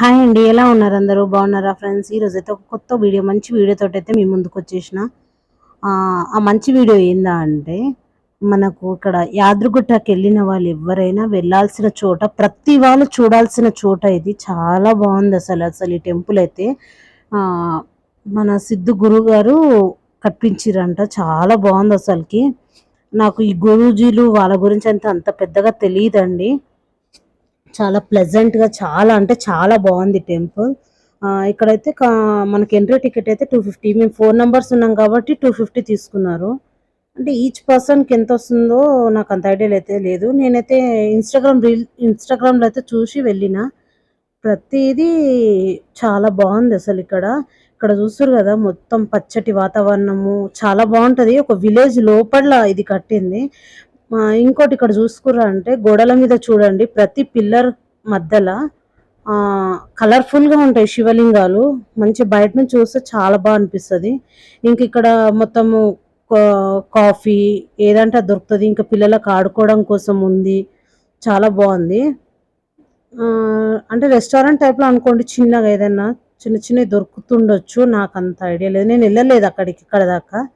Hi అండి ఎలా ఉన్నారు అందరూ? బాగున్నారా ఫ్రెండ్స్? ఈరోజు అయితే ఒక కొత్త వీడియో మంచి వీడియోతో అయితే మీ ముందుకు వచ్చేసిన. ఆ మంచి వీడియో ఏందా అంటే మనకు ఇక్కడ యాదృగుట్టకి వెళ్ళిన వాళ్ళు ఎవరైనా వెళ్ళాల్సిన చోట ప్రతి వాళ్ళు చూడాల్సిన చోట ఇది చాలా బాగుంది అసలు. అసలు ఈ టెంపుల్ అయితే మన సిద్ధు గురువు గారు కట్టించిరంట. చాలా బాగుంది అసలుకి. నాకు ఈ గురూజీలు వాళ్ళ గురించి అంత అంత పెద్దగా తెలియదండి. చాలా ప్లెజెంట్గా చాలా అంటే చాలా బాగుంది టెంపుల్. ఇక్కడైతే కా- మనకి ఎంట్రీ టికెట్ అయితే టూ ఫిఫ్టీ మేము ఫోర్ నెంబర్స్ ఉన్నాం కాబట్టి టూ ఫిఫ్టీ తీసుకున్నారు. అంటే ఈచ్ పర్సన్కి ఎంత వస్తుందో నాకు అంత ఐడియా అయితే లేదు. నేనైతే ఇన్స్టాగ్రామ్ రీల్ ఇన్స్టాగ్రామ్లో అయితే చూసి వెళ్ళిన. ప్రతిదీ చాలా బాగుంది అసలు ఇక్కడ. ఇక్కడ చూస్తారు కదా మొత్తం పచ్చటి వాతావరణము. చాలా బాగుంటది. ఒక విలేజ్ లోపల ఇది కట్టింది. ఇంకోటి ఇక్కడ చూసుకురా అంటే గోడల మీద చూడండి ప్రతి పిల్లర్ మధ్యలో కలర్ఫుల్గా ఉంటాయి శివలింగాలు. మంచి బయట నుంచి చూస్తే చాలా బాగా అనిపిస్తుంది. ఇంక ఇక్కడ మొత్తము కా- కాఫీ ఏదంటే దొరుకుతుంది. ఇంకా పిల్లలకు ఆడుకోవడం కోసం ఉంది. చాలా బాగుంది. అంటే రెస్టారెంట్ టైప్లో అనుకోండి చిన్నగా ఏదైనా చిన్న చిన్నవి దొరుకుతుండొచ్చు. నాకు అంత ఐడియా లేదు. నేను వెళ్ళలేదు అక్కడికి ఇక్కడ దాకా.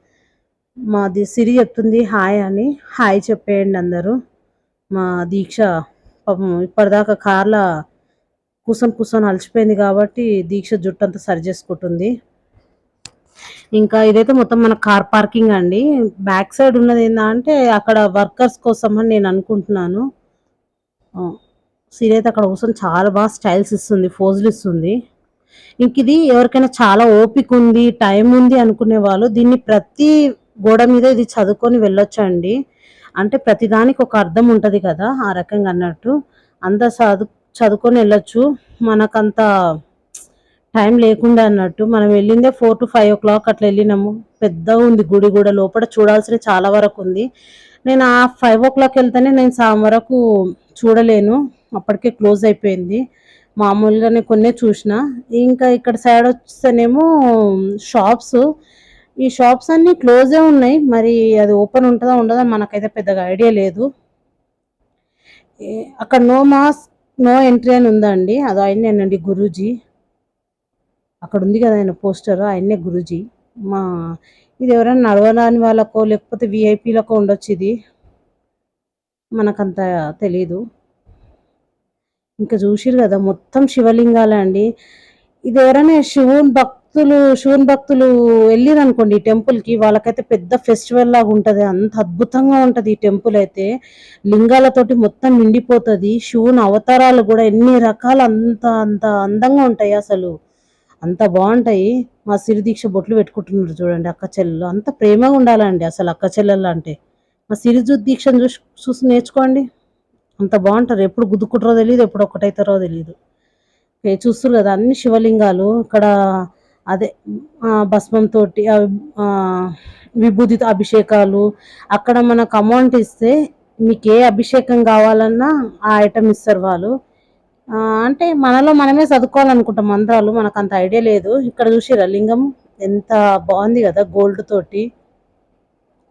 మాది సిరి చెప్తుంది హాయ్ అని. హాయ్ చెప్పేయండి అందరూ. మా దీక్ష పాపం ఇప్పటిదాకా కార్ల కూర్చొని కూర్చొని అలసిపోయింది కాబట్టి దీక్ష జుట్టు అంతా సరి చేసుకుంటుంది. ఇంకా ఇదైతే మొత్తం మన కార్ పార్కింగ్ అండి. బ్యాక్ సైడ్ ఉన్నది ఏంటంటే అక్కడ వర్కర్స్ కోసం అని నేను అనుకుంటున్నాను. సిరి అయితే అక్కడ కూసం చాలా బాగా స్టైల్స్ ఇస్తుంది ఫోజులు ఇస్తుంది. ఇంక ఇది ఎవరికైనా చాలా ఓపిక ఉంది టైం ఉంది అనుకునే వాళ్ళు దీన్ని ప్రతి గోడ మీద ఇది చదువుకొని వెళ్ళొచ్చు అండి అంటే ప్రతిదానికి ఒక అర్థం ఉంటుంది కదా ఆ రకంగా అన్నట్టు. అంత చదువు చదువుకొని వెళ్ళొచ్చు. మనకంత టైం లేకుండా అన్నట్టు. మనం వెళ్ళిందే four to five o'clock అట్లా వెళ్ళినాము. పెద్దగా ఉంది గుడి కూడా. లోపల చూడాల్సిన చాలా వరకు ఉంది. నేను ఆ ఫైవ్ ఓ క్లాక్ వెళ్తేనే నేను సాయం వరకు చూడలేను. అప్పటికే క్లోజ్ అయిపోయింది. మామూలుగానే కొన్నే చూసిన. ఇంకా ఇక్కడ సైడ్ వచ్చేనేమో షాప్స్ ఈ షాప్స్ అన్నీ క్లోజే ఉన్నాయి. మరి అది ఓపెన్ ఉంటుందా ఉండదా మనకైతే పెద్దగా ఐడియా లేదు. అక్కడ నో మాస్క్ నో ఎంట్రీ అని ఉందండి. అది ఆయనేనండి గురూజీ. అక్కడ ఉంది కదా ఆయన పోస్టర్ ఆయనే గురూజీ. మా ఇది ఎవరైనా నడవరాని వాళ్ళకో లేకపోతే విఐపీలకో ఉండొచ్చు ఇది. మనకంత తెలీదు. ఇంకా చూసిరు కదా మొత్తం శివలింగాలే అండి. ఇది ఎవరైనా శివుని భక్తులు శివుని భక్తులు వెళ్ళిరు అనుకోండి ఈ టెంపుల్కి వాళ్ళకైతే పెద్ద ఫెస్టివల్ లాగా ఉంటది. అంత అద్భుతంగా ఉంటది ఈ టెంపుల్ అయితే. లింగాలతోటి మొత్తం నిండిపోతుంది. శివుని అవతారాలు కూడా ఎన్ని రకాల అంత అంత అందంగా ఉంటాయి అసలు. అంత బాగుంటాయి. మా సిరి దీక్ష బొట్లు పెట్టుకుంటున్నారు చూడండి అక్క చెల్లెలు. అంత ప్రేమగా ఉండాలండి అసలు అక్క చెల్లెలు అంటే. మా సిరిజు దీక్షను చూసి చూసి నేర్చుకోండి. అంత బాగుంటారు. ఎప్పుడు గుద్దుకుంటారో తెలియదు ఎప్పుడు ఒకటైతారో తెలియదు ఏ చూస్తారు కదా అన్ని శివలింగాలు. ఇక్కడ అదే భస్మంతో తోటి విభూతి అభిషేకాలు. అక్కడ మనకు అమౌంట్ ఇస్తే మీకు ఏ అభిషేకం కావాలన్నా ఆ ఐటమ్ ఇస్తారు వాళ్ళు. అంటే మనలో మనమే చదువుకోవాలనుకుంటాం మంత్రాలు మనకు అంత ఐడియా లేదు. ఇక్కడ చూసిరా లింగం ఎంత బాగుంది కదా గోల్డ్ తోటి.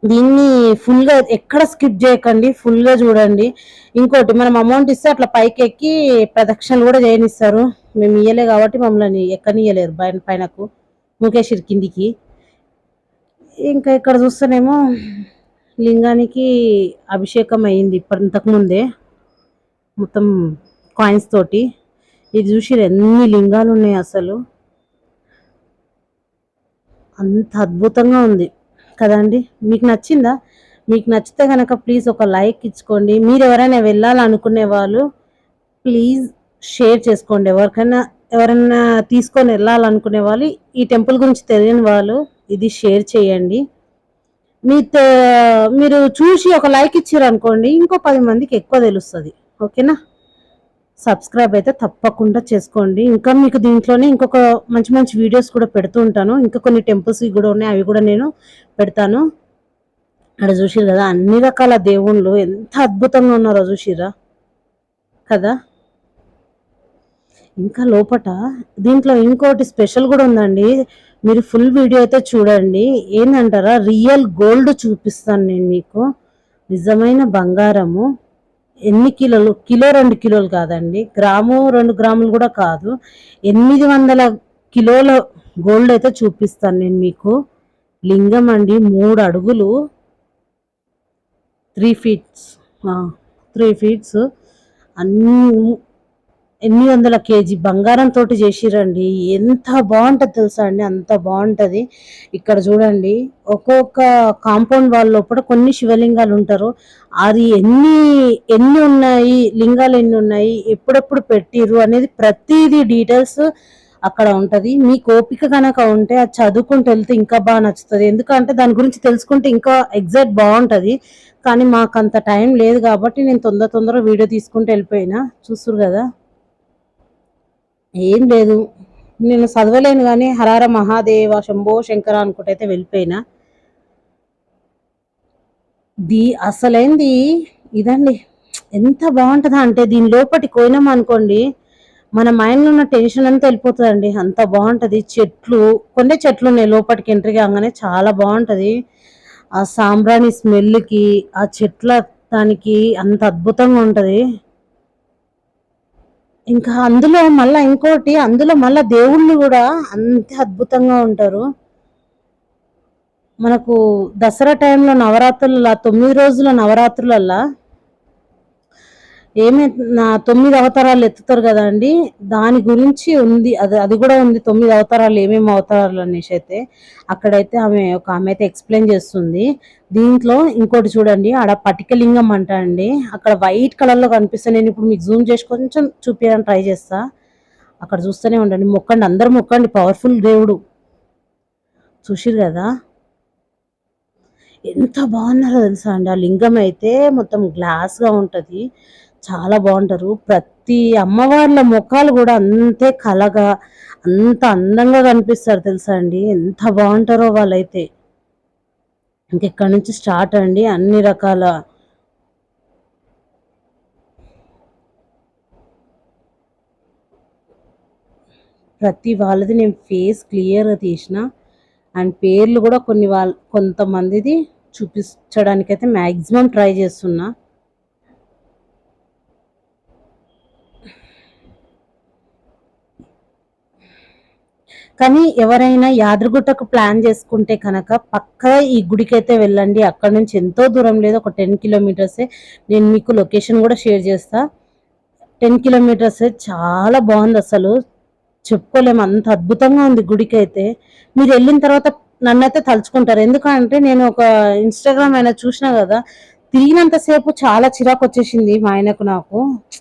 దీన్ని ఫుల్గా ఎక్కడ స్కిప్ చేయకండి ఫుల్గా చూడండి. ఇంకోటి మనం అమౌంట్ ఇస్తే అట్లా పైకి ఎక్కి ప్రదక్షిణలు కూడా చేయనిస్తారు. మేము ఇయ్యలే కాబట్టి మమ్మల్ని ఎక్కనియ్యలేరు పైన పైనకు ముఖేశ్వర్ కిందికి. ఇంకా ఇక్కడ చూస్తేనేమో లింగానికి అభిషేకం అయింది ఇప్పటి ముందే. మొత్తం కాయిన్స్ తోటి. ఇది చూసి ఎన్ని లింగాలు ఉన్నాయి అసలు. అంత అద్భుతంగా ఉంది. కదండి మీకు నచ్చిందా? మీకు నచ్చితే కనుక ప్లీజ్ ఒక లైక్ ఇచ్చుకోండి. మీరు ఎవరైనా వెళ్ళాలనుకునే వాళ్ళు ప్లీజ్ షేర్ చేసుకోండి. ఎవరికైనా ఎవరైనా తీసుకొని వెళ్ళాలనుకునే వాళ్ళు ఈ టెంపుల్ గురించి తెలియని వాళ్ళు ఇది షేర్ చేయండి. మీ మీరు చూసి ఒక లైక్ ఇచ్చారు అనుకోండి ఇంకో పది మందికి ఎక్కువ తెలుస్తుంది. ఓకేనా? సబ్స్క్రైబ్ అయితే తప్పకుండా చేసుకోండి. ఇంకా మీకు దీంట్లోనే ఇంకొక మంచి మంచి వీడియోస్ కూడా పెడుతూ ఉంటాను. ఇంకా కొన్ని టెంపుల్స్ కూడా ఉన్నాయి అవి కూడా నేను పెడతాను. అక్కడ చూసిరు కదా అన్ని రకాల దేవుళ్ళు. ఎంత అద్భుతంగా ఉన్నారో చూసిరా? కదా? ఇంకా లోపట దీంట్లో ఇంకోటి స్పెషల్ కూడా ఉందండి. మీరు ఫుల్ వీడియో అయితే చూడండి. ఏంటంటారా రియల్ గోల్డ్ చూపిస్తాను నేను మీకు. నిజమైన బంగారము. ఎన్ని కిలోలు? కిలో రెండు కిలోలు కాదండి. గ్రాము రెండు గ్రాములు కూడా కాదు. ఎనిమిది వందల కిలోల గోల్డ్ అయితే చూపిస్తాను నేను మీకు. లింగం అండి. మూడు అడుగులు. Three feets. Three feets. అన్ని ఎనిమిది వందల కేజీ బంగారం తోటి చేసిరండి. ఎంత బాగుంటుంది తెలుసా అండి? అంత బాగుంటుంది. ఇక్కడ చూడండి ఒక్కొక్క కాంపౌండ్ వాళ్ళ లోపల కొన్ని శివలింగాలు ఉంటారు. అది ఎన్ని ఎన్ని ఉన్నాయి లింగాలు ఎన్ని ఉన్నాయి ఎప్పుడెప్పుడు పెట్టిరు అనేది ప్రతిదీ డీటెయిల్స్ అక్కడ ఉంటుంది. మీకు ఓపిక కనుక ఉంటే అది చదువుకుంటూ వెళ్తే ఇంకా బాగా నచ్చుతుంది. ఎందుకంటే దాని గురించి తెలుసుకుంటే ఇంకా ఎగ్జాక్ట్ బాగుంటుంది. కానీ మాకు అంత టైం లేదు కాబట్టి నేను తొందర తొందర వీడియో తీసుకుంటూ వెళ్ళిపోయినా. చూస్తురు కదా? ఏం లేదు. నేను చదవలేను కానీ హరార మహాదేవ శంభో శంకర అనుకుంటైతే వెళ్ళిపోయినా. దీ అసలైంది? ఇదండి. ఎంత బాగుంటుందా అంటే దీని లోపటి కోయినాం అనుకోండి మన మైండ్లో ఉన్న టెన్షన్ అంతా వెళ్ళిపోతుందండి. అంత బాగుంటుంది. చెట్లు కొన్ని చెట్లు ఉన్నాయి లోపలికి ఎంట్రీ కాగానే చాలా బాగుంటుంది. ఆ సాంబ్రాణి స్మెల్కి ఆ చెట్ల దానికి అంత అద్భుతంగా ఉంటుంది. ఇంకా అందులో మళ్ళీ ఇంకోటి అందులో మళ్ళీ దేవుళ్ళు కూడా అంతే అద్భుతంగా ఉంటారు. మనకు దసరా టైంలో నవరాత్రుల తొమ్మిది రోజుల నవరాత్రులల్లా ఏమే నా తొమ్మిది అవతారాలు ఎత్తుతారు కదా అండి. దాని గురించి ఉంది అది అది కూడా ఉంది తొమ్మిది అవతారాలు ఏమేమి అవతారాలు అనేసి అయితే అక్కడైతే ఆమె ఒక ఆమె అయితే ఎక్స్ప్లెయిన్ చేస్తుంది. దీంట్లో ఇంకోటి చూడండి ఆడ పటికలింగం అంట అండి. అక్కడ వైట్ కలర్లో కనిపిస్తాను నేను ఇప్పుడు మీకు జూమ్ చేసి కొంచెం చూపించడానికి ట్రై చేస్తా. అక్కడ చూస్తూనే ఉండండి. మొక్కండి అందరు మొక్కండి. పవర్ఫుల్ దేవుడు. చూసిరు కదా? ఎంత బాగున్నారో తెలుసా అండి. ఆ లింగం అయితే మొత్తం గ్లాస్గా ఉంటుంది. చాలా బాగుంటారు. ప్రతి అమ్మవార్ల ముఖాలు కూడా అంతే కలగా అంత అందంగా కనిపిస్తారు తెలుసా అండి. ఎంత బాగుంటారో వాళ్ళైతే. ఇంకెక్కడి నుంచి స్టార్ట్ అండి? అన్ని రకాల ప్రతి వాళ్ళది నేను ఫేస్ క్లియర్గా తీసిన. అండ్ పేర్లు కూడా కొన్ని వాళ్ళ కొంతమందిది చూపించడానికైతే మ్యాక్సిమం ట్రై చేస్తున్నా. కానీ ఎవరైనా యాదగిరిగుట్టకు ప్లాన్ చేసుకుంటే కనుక పక్క ఈ గుడికి అయితే వెళ్ళండి. అక్కడ నుంచి ఎంతో దూరం లేదు. ఒక టెన్ కిలోమీటర్సే నేను మీకు లొకేషన్ కూడా షేర్ చేస్తా. టెన్ కిలోమీటర్స్ చాలా బాగుంది అసలు. చెప్పుకోలేము. అంత అద్భుతంగా ఉంది గుడికి అయితే మీరు వెళ్ళిన తర్వాత నన్నైతే తలుచుకుంటారు. ఎందుకంటే నేను ఒక ఇన్స్టాగ్రామ్ అయినా చూసినా కదా తిరిగినంతసేపు చాలా చిరాకు వచ్చేసింది మా ఆయనకు నాకు.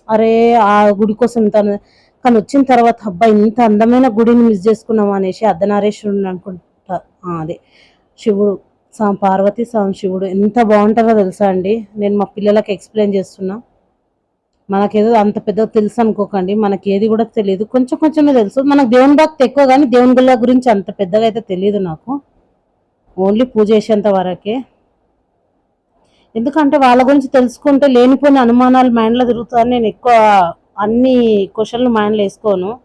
అరే ఆ గుడి కోసం తను కానీ వచ్చిన తర్వాత అబ్బా ఇంత అందమైన గుడిని మిస్ చేసుకున్నాం అనేసి అర్ధనారేశ్వరుడు అనుకుంటా. అదే. శివుడు సా పార్వతి సాం శివుడు ఎంత బాగుంటారో తెలుసా అండి? నేను మా పిల్లలకి ఎక్స్ప్లెయిన్ చేస్తున్నా. మనకేదో అంత పెద్దగా తెలుసు అనుకోకండి. మనకి ఏది కూడా తెలియదు. కొంచెం కొంచెమే తెలుసు. మనకు దేవుని భక్తి ఎక్కువ కానీ దేవుని గుళ్ళ గురించి అంత పెద్దగా అయితే తెలియదు నాకు. ఓన్లీ పూజ చేసేంత వరకే. ఎందుకంటే వాళ్ళ గురించి తెలుసుకుంటే లేనిపోయిన అనుమానాలు మైండ్లో తిరుగుతాయని నేను ఎక్కువ అన్ని క్వశ్చన్లు మైండ్లో వేసుకోను.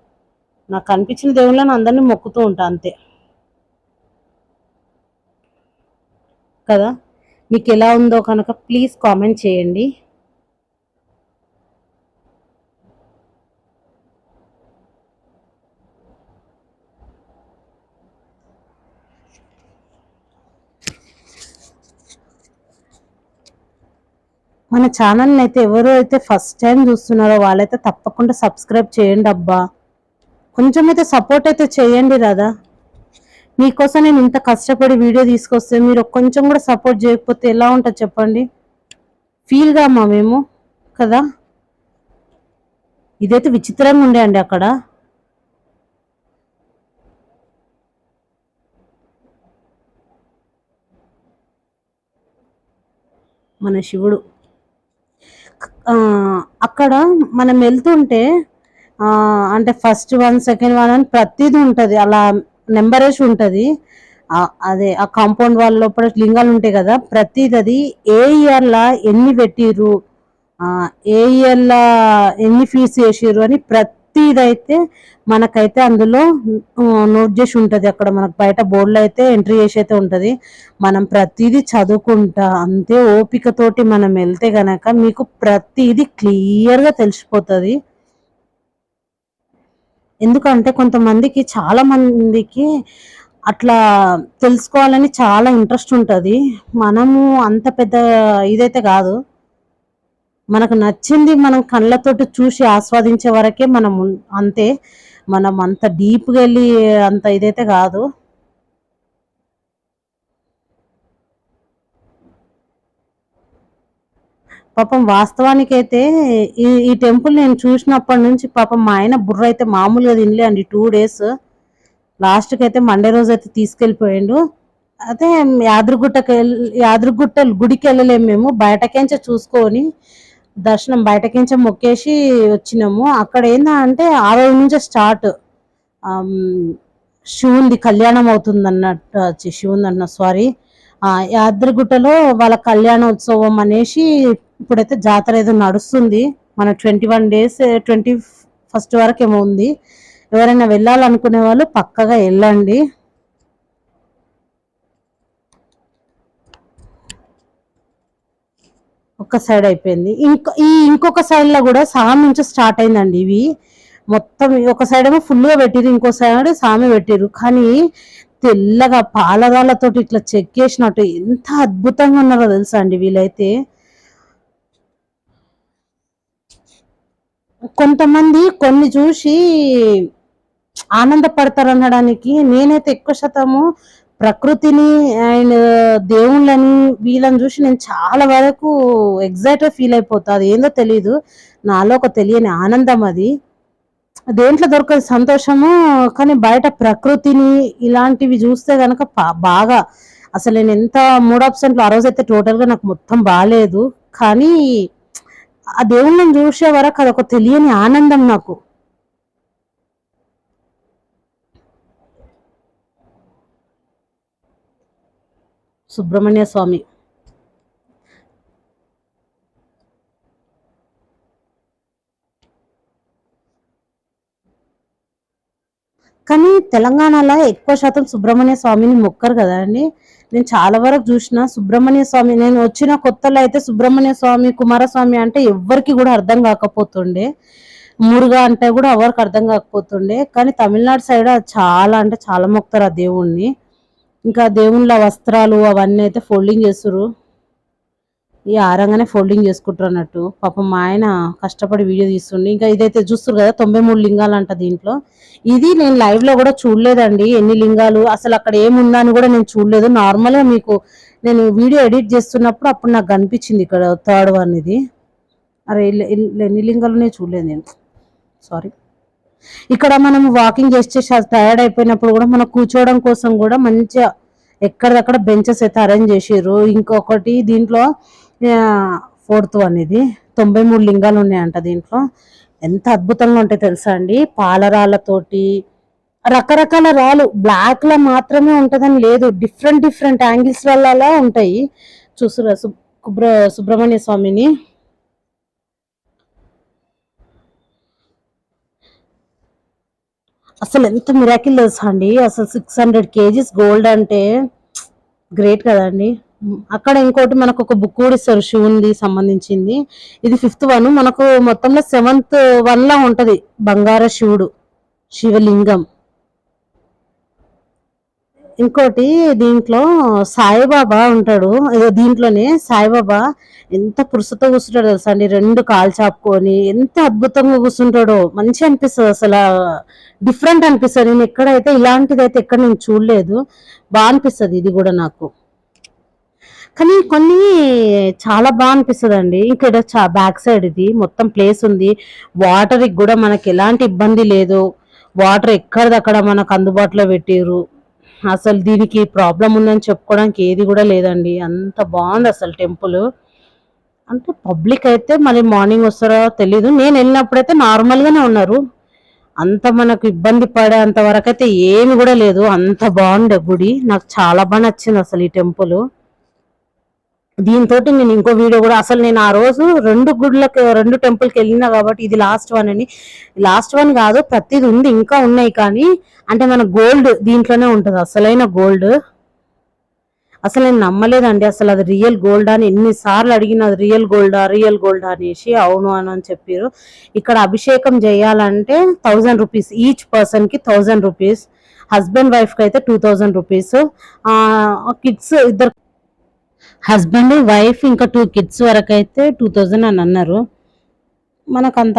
నాకు కనిపించిన దేవుళ్ళని అందరినీ మొక్కుతూ ఉంటా అంతే. కదా? మీకు ఎలా ఉందో కనుక ప్లీజ్ కామెంట్ చేయండి. మన ఛానల్ని అయితే ఎవరు అయితే ఫస్ట్ టైం చూస్తున్నారో వాళ్ళైతే తప్పకుండా సబ్స్క్రైబ్ చేయండి అబ్బా. కొంచెం అయితే సపోర్ట్ అయితే చేయండి రాదా మీకోసం నేను ఇంత కష్టపడి వీడియో తీసుకొస్తే మీరు కొంచెం కూడా సపోర్ట్ చేయకపోతే ఎలా ఉంటుంది చెప్పండి? ఫీల్గా మా మేము కదా? ఇదైతే విచిత్రంగా ఉండే అండి అక్కడ. మన శివుడు. అక్కడ మనం వెళ్తుంటే అంటే ఫస్ట్ వన్ సెకండ్ వన్ అని ప్రతిదీ ఉంటుంది. అలా నెంబర్ వేసి ఉంటుంది అదే ఆ కాంపౌండ్ వాళ్ళ లోపల లింగాలు ఉంటాయి కదా ప్రతిది అది ఏ ఇయర్లా ఎన్ని పెట్టిర్రు ఏ ఇయర్లా ఎన్ని ఫీజు చేసిర్రు అని ప్రతి ప్రతిదైతే మనకైతే అందులో నోట్ చేసి ఉంటుంది. అక్కడ మనకు బయట బోర్డులో అయితే ఎంట్రీ చేసి అయితే ఉంటుంది. మనం ప్రతిదీ చదువుకుంటా అంతే ఓపికతోటి మనం వెళ్తే గనక మీకు ప్రతిదీ క్లియర్గా తెలిసిపోతుంది. ఎందుకంటే కొంతమందికి చాలా మందికి అట్లా తెలుసుకోవాలని చాలా ఇంట్రెస్ట్ ఉంటుంది. మనము అంత పెద్ద ఇదైతే కాదు. మనకు నచ్చింది మనం కళ్ళతోటి చూసి ఆస్వాదించే వరకే మనం అంతే. మనం అంత డీప్గా వెళ్ళి అంత ఇదైతే కాదు. పాపం వాస్తవానికి అయితే ఈ ఈ టెంపుల్ నేను చూసినప్పటి నుంచి పాపం మా ఆయన బుర్ర అయితే మామూలుగా తినలే అండి. Two days. లాస్ట్కి అయితే మండే రోజు అయితే తీసుకెళ్ళిపోయిండు. అయితే యాదగిరిగుట్టకి వెళ్ళి గుడికి వెళ్ళలేము మేము. బయటకేంచే చూసుకొని దర్శనం బయటకించే మొక్కేసి వచ్చినాము. అక్కడ ఏందా అంటే ఆ రోజు నుంచే స్టార్ట్. శివుంది కళ్యాణం అవుతుంది అన్నట్టు శివుంది అన్న సారీ యాద్రిగుట్టలో వాళ్ళ కళ్యాణోత్సవం అనేసి ఇప్పుడైతే జాతర ఏదో నడుస్తుంది. మన twenty one days twenty first వరకు ఏమో ఉంది. ఎవరైనా వెళ్ళాలనుకునే వాళ్ళు పక్కగా వెళ్ళండి. ఒక సైడ్ అయిపోయింది. ఇంకో ఈ ఇంకొక సైడ్లో కూడా సామె నుంచి స్టార్ట్ అయిందండి ఇవి. మొత్తం ఒక సైడ్ ఏమో ఫుల్గా పెట్టిరు ఇంకో సైడ్ సామె పెట్టిరు కానీ తెల్లగా పాలరాలతోటి ఇట్లా చెక్కేసినట్టు ఎంత అద్భుతంగా ఉన్నారో తెలుసా అండి వీళ్ళైతే కొంతమంది కొన్ని చూసి ఆనందపడతారు అనడానికి నేనైతే ఎక్కువ శాతము ప్రకృతిని అండ్ దేవుళ్ళని వీళ్ళని చూసి నేను చాలా వరకు ఎగ్జైట్ ఫీల్ అయిపోతా. అది ఏందో తెలియదు నాలో ఒక తెలియని ఆనందం అది. దేంట్లో దొరకదు సంతోషము కానీ బయట ప్రకృతిని ఇలాంటివి చూస్తే కనుక బాగా. అసలు నేను ఎంత మూడు ఆప్షన్లు ఆ రోజైతే టోటల్గా నాకు మొత్తం బాగాలేదు కానీ ఆ దేవుళ్ళని చూసే వరకు అదొక తెలియని ఆనందం నాకు. సుబ్రహ్మణ్య స్వామి. కానీ తెలంగాణలో ఎక్కువ శాతం సుబ్రహ్మణ్య స్వామిని మొక్కరు కదా అండి? నేను చాలా వరకు చూసిన సుబ్రహ్మణ్య స్వామి నేను వచ్చిన కొత్తలో అయితే సుబ్రహ్మణ్య స్వామి కుమారస్వామి అంటే ఎవ్వరికి కూడా అర్థం కాకపోతుండే. మురుగా అంటే కూడా ఎవరికి అర్థం కాకపోతుండే. కానీ తమిళనాడు సైడ్ చాలా అంటే చాలా మొక్కుతారు ఆ దేవుణ్ణి. ఇంకా దేవుళ్ళ వస్త్రాలు అవన్నీ అయితే ఫోల్డింగ్ చేస్తురు ఈ ఆరంగానే ఫోల్డింగ్ చేసుకుంటారు అన్నట్టు. పాపం మా ఆయన కష్టపడి వీడియో తీస్తుండే. ఇంకా ఇదైతే చూస్తారు కదా తొంభై మూడు లింగాలు అంట దీంట్లో. ఇది నేను లైవ్లో కూడా చూడలేదండి ఎన్ని లింగాలు అసలు అక్కడ ఏముందా అని కూడా నేను చూడలేదు. నార్మల్గా మీకు నేను వీడియో ఎడిట్ చేస్తున్నప్పుడు అప్పుడు నాకు కనిపించింది ఇక్కడ థర్డ్ వన్ ఇది. అరే ఎన్ని లింగాలు చూడలేదు నేను. సారీ ఇక్కడ మనం వాకింగ్ చేస్తే టైర్డ్ అయిపోయినప్పుడు కూడా మనం కూర్చోవడం కోసం కూడా మంచిగా ఎక్కడిదక్కడ బెంచెస్ అయితే అరేంజ్ చేసారు ఇంకొకటి దీంట్లో ఫోర్త్ వన్ ఇది తొంభై మూడు లింగాలు ఉన్నాయంట దీంట్లో. ఎంత అద్భుతంగా ఉంటాయి తెలుసా అండి? పాలరాళ్ళతోటి రకరకాల రాళ్ళు. బ్లాక్లో మాత్రమే ఉంటుందని లేదు. డిఫరెంట్ డిఫరెంట్ యాంగిల్స్ వల్ల ఉంటాయి. చూసురా సుబ్ర సుబ్రహ్మణ్య స్వామిని. అసలు ఎంత మిరాకిల్ తెలుసా అండి? అసలు సిక్స్ హండ్రెడ్ కేజీస్ గోల్డ్ అంటే గ్రేట్ కదండి. అక్కడ ఇంకోటి మనకు ఒక బుక్ కూడా ఇస్తారు శివునికి సంబంధించింది. ఇది ఫిఫ్త్ వన్ మనకు మొత్తంలో సెవెంత్ వన్లా ఉంటుంది బంగార శివుడు శివలింగం. ఇంకోటి దీంట్లో సాయిబాబా ఉంటాడు. దీంట్లోనే సాయిబాబా ఎంత పురుషతో కూర్చుంటాడు తెలుసా అండి? రెండు కాలు చాపుకొని ఎంత అద్భుతంగా కూర్చుంటాడో. మంచి అనిపిస్తుంది అసలు. డిఫరెంట్ అనిపిస్తుంది. నేను ఎక్కడైతే ఇలాంటిది అయితే ఎక్కడ నేను చూడలేదు. బాగా అనిపిస్తుంది ఇది కూడా నాకు. కానీ కొన్ని చాలా బాగా అనిపిస్తుంది అండి ఇక్కడ చా బ్యాక్ సైడ్ ఇది మొత్తం ప్లేస్ ఉంది. వాటర్కి కూడా మనకి ఎలాంటి ఇబ్బంది లేదు. వాటర్ ఎక్కడిదక్కడ మనకు అందుబాటులో పెట్టారు అసలు దీనికి ప్రాబ్లం ఉందని చెప్పుకోవడానికి ఏది కూడా లేదండి. అంత బాగుంది అసలు టెంపుల్. అంటే పబ్లిక్ అయితే మరి మార్నింగ్ వస్తారో తెలీదు. నేను వెళ్ళినప్పుడైతే నార్మల్గానే ఉన్నారు. అంత మనకు ఇబ్బంది పడే అంత వరకు అయితే ఏమి కూడా లేదు. అంత బాగుండే గుడి. నాకు చాలా బాగా నచ్చింది అసలు ఈ టెంపుల్. దీంతో నేను ఇంకో వీడియో కూడా అసలు నేను ఆ రోజు రెండు గుడ్లకు రెండు టెంపుల్కి వెళ్ళినా కాబట్టి ఇది లాస్ట్ వన్ అని. లాస్ట్ వన్ కాదు ప్రతిది ఉంది ఇంకా ఉన్నాయి కానీ అంటే మన గోల్డ్ దీంట్లోనే ఉంటుంది అసలైన గోల్డ్ అసలు నేను నమ్మలేదండి అసలు అది రియల్ గోల్డ్ అని. ఎన్నిసార్లు అడిగిన అది రియల్ గోల్డా రియల్ గోల్డ్ అనేసి అవును అని అని చెప్పారు. ఇక్కడ అభిషేకం చేయాలంటే థౌజండ్ రూపీస్ ఈచ్ పర్సన్కి థౌజండ్ రూపీస్ హస్బెండ్ వైఫ్కి అయితే టూ థౌజండ్ రూపీస్ కిడ్స్ ఇద్దరు హస్బెండ్ వైఫ్ ఇంకా టూ కిడ్స్ వరకు అయితే టూ థౌజండ్ అని అన్నారు. మనకు అంత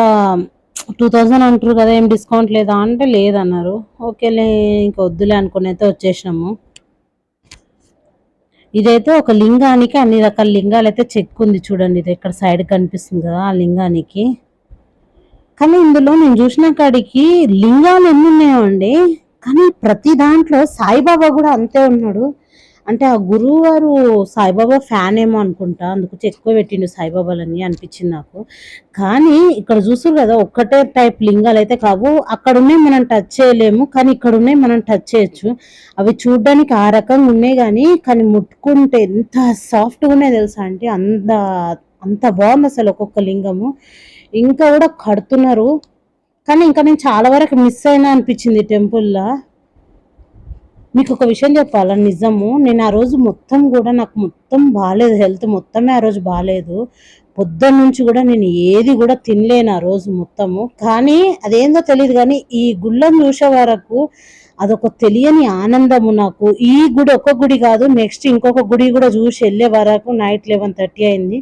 టూ థౌజండ్ అంటారు కదా ఏం డిస్కౌంట్ లేదా అంటే లేదన్నారు. ఓకేలే ఇంకా వద్దులే అనుకుని అయితే వచ్చేసినాము. ఇదైతే ఒక లింగానికి అన్ని రకాల లింగాలు అయితే చెక్ ఉంది చూడండి ఇది ఇక్కడ సైడ్ కనిపిస్తుంది కదా ఆ లింగానికి. కానీ ఇందులో నేను చూసిన కాడికి లింగాలు ఎన్ని ఉన్నాయో అండి. కానీ ప్రతి దాంట్లో సాయిబాబా కూడా అంతే ఉన్నాడు. అంటే ఆ గురువు గారు సాయిబాబా ఫ్యాన్ ఏమో అనుకుంటా అందుకు ఎక్కువ పెట్టిండు సాయిబాబాలని అనిపించింది నాకు. కానీ ఇక్కడ చూస్తారు కదా ఒక్కటే టైప్ లింగాలు అయితే కావు అక్కడ ఉన్నాయి మనం టచ్ చేయలేము కానీ ఇక్కడ ఉన్నాయి మనం టచ్ చేయొచ్చు. అవి చూడడానికి ఆ రకంగా ఉన్నాయి కానీ కానీ ముట్టుకుంటే ఎంత సాఫ్ట్గా ఉన్నాయి తెలుసా అంటే అంత అంత బాగుంది అసలు ఒక్కొక్క లింగము. ఇంకా కూడా కడుతున్నారు. కానీ ఇంకా నేను చాలా వరకు మిస్ అయినా అనిపించింది టెంపుల్లో మీకు ఒక విషయం చెప్పాలా? నిజము నేను ఆ రోజు మొత్తం కూడా నాకు మొత్తం బాగాలేదు హెల్త్ మొత్తమే ఆ రోజు బాగాలేదు పొద్దున్న నుంచి కూడా నేను ఏది కూడా తినలేను ఆ రోజు మొత్తము. కానీ అదేందో తెలియదు కానీ ఈ గుళ్ళం చూసే వరకు అదొక తెలియని ఆనందము నాకు. ఈ గుడి ఒక గుడి కాదు నెక్స్ట్ ఇంకొక గుడి కూడా చూసి వెళ్ళే వరకు నైట్ లెవెన్ థర్టీ అయింది.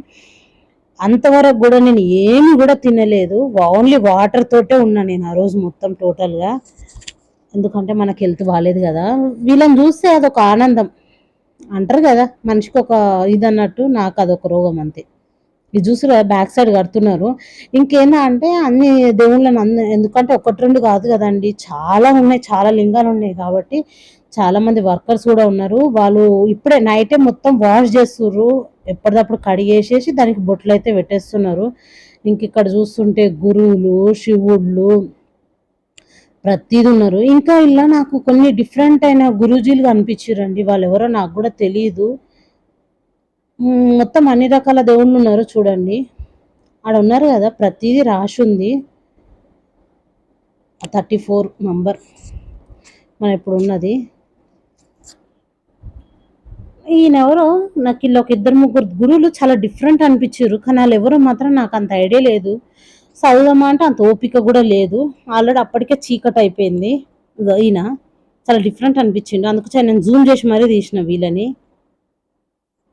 అంతవరకు కూడా నేను ఏమి కూడా తినలేదు. ఓన్లీ వాటర్ తోటే ఉన్నా నేను ఆ రోజు మొత్తం టోటల్గా. ఎందుకంటే మనకి హెల్త్ బాగాలేదు కదా. వీళ్ళని చూస్తే అదొక ఆనందం. అంటారు కదా మనిషికి ఒక ఇది అన్నట్టు నాకు అదొక రోగం అంతే. ఇది చూసి బ్యాక్ సైడ్ కడుతున్నారు. ఇంకేందా అంటే అన్ని దేవుళ్ళని అన్ని ఎందుకంటే ఒకటి రెండు కాదు కదండి. చాలా ఉన్నాయి చాలా లింగాలు ఉన్నాయి కాబట్టి చాలా మంది వర్కర్స్ కూడా ఉన్నారు. వాళ్ళు ఇప్పుడే నైటే మొత్తం వాష్ చేస్తుర్రు. ఎప్పటికప్పుడు కడిగేసేసి దానికి బొట్లు అయితే పెట్టేస్తున్నారు. ఇంక ఇక్కడ చూస్తుంటే గురువులు శివుళ్ళు ప్రతిది ఉన్నారు. ఇంకా ఇలా నాకు కొన్ని డిఫరెంట్ అయిన గురూజీలు కనిపించారండి. వాళ్ళు ఎవరో నాకు కూడా తెలియదు మొత్తం అన్ని రకాల దేవుళ్ళు ఉన్నారు చూడండి. ఆడ ఉన్నారు కదా ప్రతిదీ రాసి ఉంది. థర్టీ ఫోర్ నంబర్ మన ఇప్పుడు ఉన్నది. ఈయన ఎవరో? నాకు ఇలా ఒక ఇద్దరు ముగ్గురు గురువులు చాలా డిఫరెంట్ అనిపించారు కానీ వాళ్ళు ఎవరో మాత్రం నాకు అంత ఐడియా లేదు. చదువుదామా అంటే అంత ఓపిక కూడా లేదు. ఆల్రెడీ అప్పటికే చీకటి అయిపోయింది. ఈయన చాలా డిఫరెంట్ అనిపించిండు. అందుకే నేను జూమ్ చేసి మరీ తీసిన వీళ్ళని.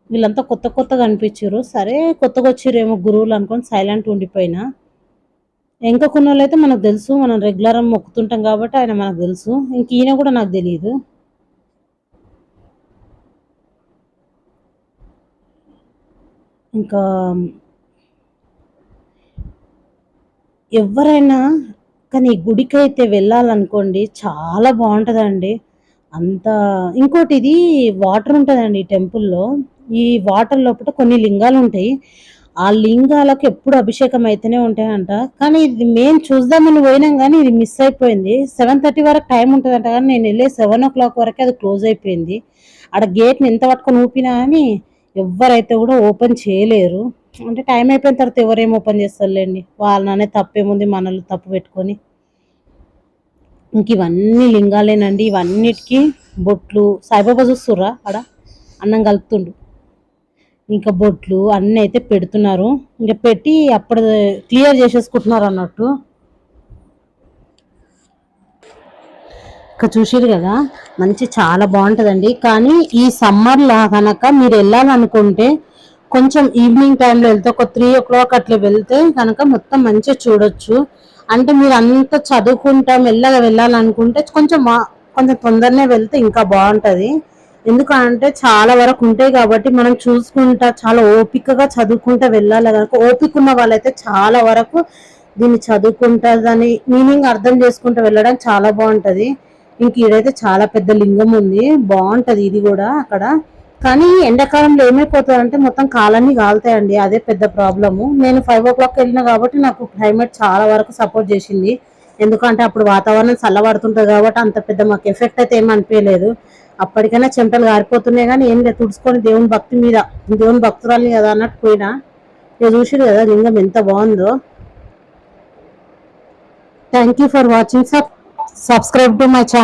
వీళ్ళంతా కొత్త కొత్తగా అనిపించారు సరే కొత్తగా వచ్చిరేమో గురువులు అనుకొని సైలెంట్ ఉండిపోయినా. ఇంకా కొన్ని అయితే మనకు తెలుసు మనం రెగ్యులర్ మొక్కుతుంటాం కాబట్టి ఆయన మనకు తెలుసు. ఇంక ఈయన కూడా నాకు తెలియదు ఇంకా ఎవరైనా కానీ గుడికి అయితే వెళ్ళాలనుకోండి చాలా బాగుంటుందండి. అంత ఇంకోటి ఇది వాటర్ ఉంటుందండి ఈ టెంపుల్లో. ఈ వాటర్ లోపల కొన్ని లింగాలు ఉంటాయి. ఆ లింగాలకు ఎప్పుడు అభిషేకం అయితేనే ఉంటాయంట. కానీ ఇది మేము చూద్దామని పోయినాం కానీ ఇది మిస్ అయిపోయింది. సెవెన్ థర్టీ వరకు టైం ఉంటుందంట కానీ నేను వెళ్ళే సెవెన్ ఓ క్లాక్ వరకే అది క్లోజ్ అయిపోయింది. ఆడ గేట్ని ఎంత పట్టుకొని ఊపినా కానీ ఎవరైతే కూడా ఓపెన్ చేయలేరు. అంటే టైం అయిపోయిన తర్వాత ఎవరేం ఓపెన్ చేస్తారులేండి? వాళ్ళనే తప్పేముంది మనల్ని తప్పు పెట్టుకొని. ఇంక ఇవన్నీ లింగాలేనండి. ఇవన్నిటికీ బొట్లు. సాయిబాబా చూస్తుర్రా ఆడ? అన్నం కలుపుతుండు. ఇంకా బొట్లు అన్నీ అయితే పెడుతున్నారు. ఇంకా పెట్టి అప్పుడు క్లియర్ చేసేసుకుంటున్నారు అన్నట్టు. ఇంకా చూసారు కదా మంచి చాలా బాగుంటుందండి. కానీ ఈ సమ్మర్లో కనుక మీరు వెళ్ళాలనుకుంటే కొంచెం ఈవినింగ్ టైంలో వెళ్తే ఒక త్రీ ఓ క్లాక్ అట్లా వెళ్తే కనుక మొత్తం మంచిగా చూడొచ్చు. అంటే మీరు అంత చదువుకుంటా మెల్లగా వెళ్ళాలనుకుంటే కొంచెం కొంచెం తొందరనే వెళ్తే ఇంకా బాగుంటుంది. ఎందుకంటే చాలా వరకు ఉంటాయి కాబట్టి మనం చూసుకుంటా చాలా ఓపికగా చదువుకుంటా వెళ్ళాలి కనుక ఓపిక ఉన్న వాళ్ళైతే చాలా వరకు దీన్ని చదువుకుంటా దాని మీనింగ్ అర్థం చేసుకుంటూ వెళ్ళడం చాలా బాగుంటుంది. ఇంక ఈడైతే చాలా పెద్ద లింగం ఉంది. బాగుంటుంది ఇది కూడా అక్కడ. కానీ ఎండాకాలంలో ఏమైపోతుందంటే మొత్తం కాలన్నీ కాలుతాయండి. అదే పెద్ద ప్రాబ్లము. నేను ఫైవ్ ఓ క్లాక్ వెళ్ళిన కాబట్టి నాకు క్లైమేట్ చాలా వరకు సపోర్ట్ చేసింది. ఎందుకంటే అప్పుడు వాతావరణం చల్లబడుతుంటుంది కాబట్టి అంత పెద్ద మాకు ఎఫెక్ట్ అయితే ఏమనిపించలేదు అనిపించలేదు. అప్పటికైనా చెమటలు గారిపోతున్నాయి కానీ ఏం లేదు. తుడుచుకొని దేవుని భక్తి మీద దేవుని భక్తురాలి కదా అన్నట్టు పోయినా. ఇక చూసిరు కదా లింగం ఎంత బాగుందో. Thank you for watching sub subscribe to my channel